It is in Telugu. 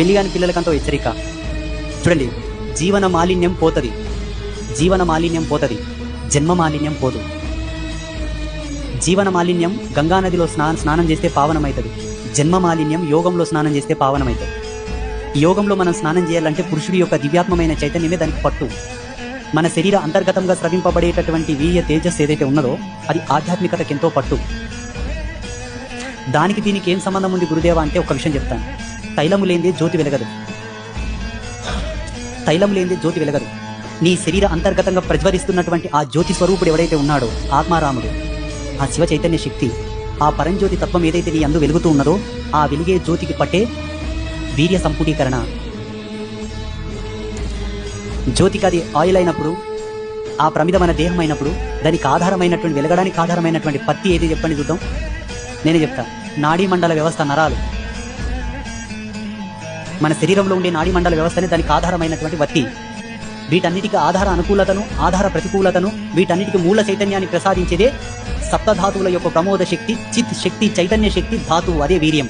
పెళ్ళి కాని పిల్లలకంతో హెచ్చరిక. చూడండి జీవన మాలిన్యం పోతుంది. జీవన మాలిన్యం పోతుంది. జన్మ మాలిన్యం పోదు. జీవన మాలిన్యం గంగా నదిలో స్నానం స్నానం చేస్తే పావనమవుతుంది జన్మ మాలిన్యం యోగంలో స్నానం చేస్తే పావనమవుతుంది యోగంలో మనం స్నానం చేయాలంటే పురుషుడి యొక్క దివ్యాత్మమైన చైతన్యమే దానికి పట్టు. మన శరీర అంతర్గతంగా స్రవింపబడేటటువంటి వీర్య తేజస్సు ఏదైతే ఉన్నదో అది ఆధ్యాత్మికతకి ఎంతో పట్టు. దానికి దీనికి ఏం సంబంధం ఉంది గురుదేవా అంటే ఒక విషయం చెప్తాను. తైలము లేనిదే జ్యోతి వెలగదు. తైలం లేనిదే జ్యోతి వెలగదు. నీ శరీర అంతర్గతంగా ప్రజ్వరిస్తున్నటువంటి ఆ జ్యోతి స్వరూపుడు ఎవడైతే ఉన్నాడో ఆత్మారాముడు ఆ శివ చైతన్య శక్తి ఆ పరంజ్యోతి తత్వం ఏదైతే నీ అందు వెలుగుతూ ఉన్నదో ఆ వెలిగే జ్యోతికి పట్టే వీర్య సంపుటీకరణ జ్యోతికి అది ఆయిల్ అయినప్పుడు ఆ ప్రమిద మన దేహం అయినప్పుడు దానికి ఆధారమైనటువంటి వెలగడానికి ఆధారమైనటువంటి పత్తి ఏది చెప్పండి చూద్దాం. నేనే చెప్తా. నాడీ మండల వ్యవస్థ నరాలు. మన శరీరంలో ఉండే నాడీ మండల వ్యవస్థనే దానికి ఆధారమైనటువంటి వత్తి వీటన్నిటికీ ఆధార అనుకూలతను ఆధార ప్రతికూలతను వీటన్నిటికీ మూల చైతన్యాన్ని ప్రసాదించేదే సప్తధాతువుల యొక్క ప్రమోద శక్తి చిత్ శక్తి చైతన్య శక్తి ధాతువు అదే వీర్యం.